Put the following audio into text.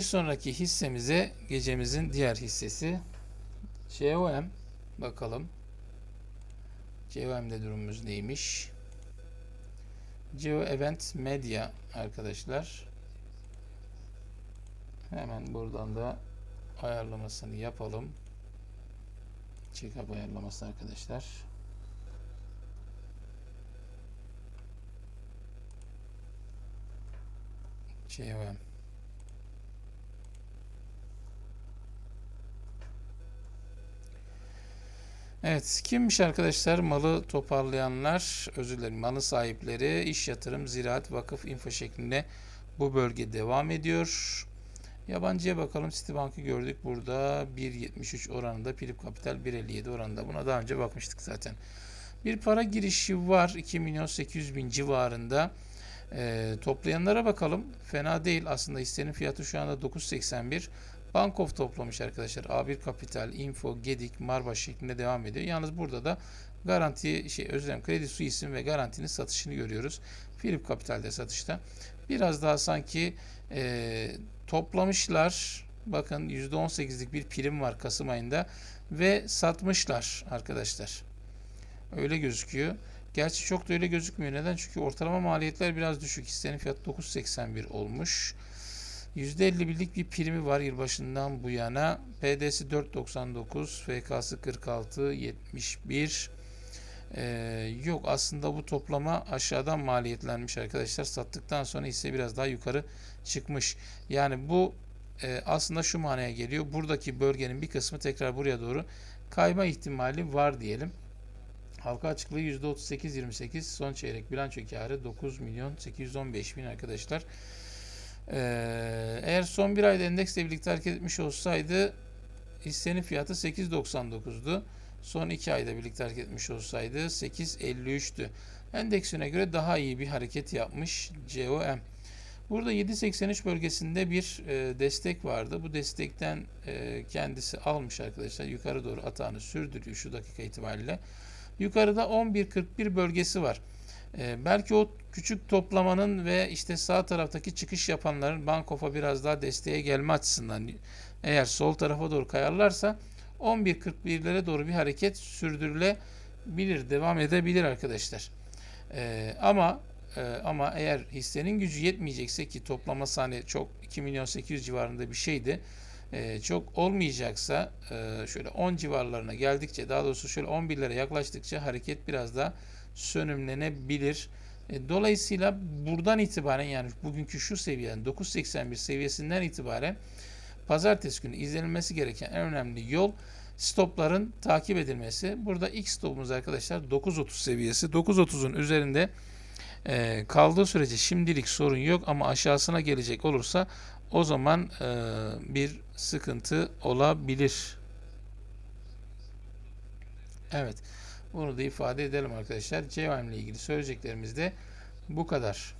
Bir sonraki hissemize gecemizin diğer hissesi COM. Bakalım. COM'de durumumuz neymiş? Geo Event Media arkadaşlar. Hemen buradan da ayarlamasını yapalım. Check-up ayarlaması arkadaşlar. COM. Evet, kimmiş arkadaşlar? Malı toparlayanlar, özür dilerim, malı sahipleri, iş yatırım, ziraat, vakıf, info şeklinde bu bölge devam ediyor. Yabancıya bakalım. Citibank'ı gördük burada 1.73 oranında, Philip Capital 1.57 oranında. Buna daha önce bakmıştık zaten. Bir para girişi var 2 milyon 800 bin civarında. E, toplayanlara bakalım. Fena değil. Aslında hissenin fiyatı şu anda 9.81. Bankof toplamış arkadaşlar. A1 Kapital, Info, Gedik, Marbaş şeklinde devam ediyor. Yalnız burada da garanti şey özür dilerim Kredi Suisse'in ve garantinin satışını görüyoruz. Philip Capital'de satışta. Biraz daha sanki e, toplamışlar. Bakın %18'lik bir prim var Kasım ayında ve satmışlar arkadaşlar. Öyle gözüküyor. Gerçi çok da öyle gözükmüyor. Neden? Çünkü ortalama maliyetler biraz düşük. Hissenin fiyatı 9.81 olmuş. %51'lik bir primi var yılbaşından bu yana. PD'si 4.99, FK'sı 46.71. Ee, yok aslında bu toplama aşağıdan maliyetlenmiş arkadaşlar. Sattıktan sonra hisse biraz daha yukarı çıkmış. Yani bu e, aslında şu manaya geliyor. Buradaki bölgenin bir kısmı tekrar buraya doğru kayma ihtimali var diyelim. Halka açıklığı %38.28. Son çeyrek bilanço karı 9 milyon 815 bin arkadaşlar. Ee, eğer son bir ayda endeksle birlikte hareket etmiş olsaydı hissenin fiyatı 8.99'du. Son iki ayda birlikte hareket etmiş olsaydı 8.53'tü. Endeksine göre daha iyi bir hareket yapmış COM. Burada 7.83 bölgesinde bir e, destek vardı. Bu destekten e, kendisi almış arkadaşlar. Yukarı doğru atağını sürdürüyor şu dakika itibariyle. Yukarıda 11.41 bölgesi var. Ee, belki o küçük toplamanın ve işte sağ taraftaki çıkış yapanların Bankof'a biraz daha desteğe gelme açısından eğer sol tarafa doğru kayarlarsa 11.41'lere doğru bir hareket sürdürülebilir, devam edebilir arkadaşlar. Ee, ama e, ama eğer hissenin gücü yetmeyecekse ki toplaması hani çok 2 milyon 800 civarında bir şeydi. E, çok olmayacaksa e, şöyle 10 civarlarına geldikçe daha doğrusu şöyle 11'lere yaklaştıkça hareket biraz daha sönümlenebilir. E, dolayısıyla buradan itibaren yani bugünkü şu seviyeden 9.81 seviyesinden itibaren pazartesi günü izlenilmesi gereken en önemli yol stopların takip edilmesi. Burada ilk stopumuz arkadaşlar 9.30 seviyesi. 9.30'un üzerinde e, kaldığı sürece şimdilik sorun yok ama aşağısına gelecek olursa o zaman e, bir sıkıntı olabilir. Evet. Bunu da ifade edelim arkadaşlar. İle ilgili söyleyeceklerimiz de bu kadar.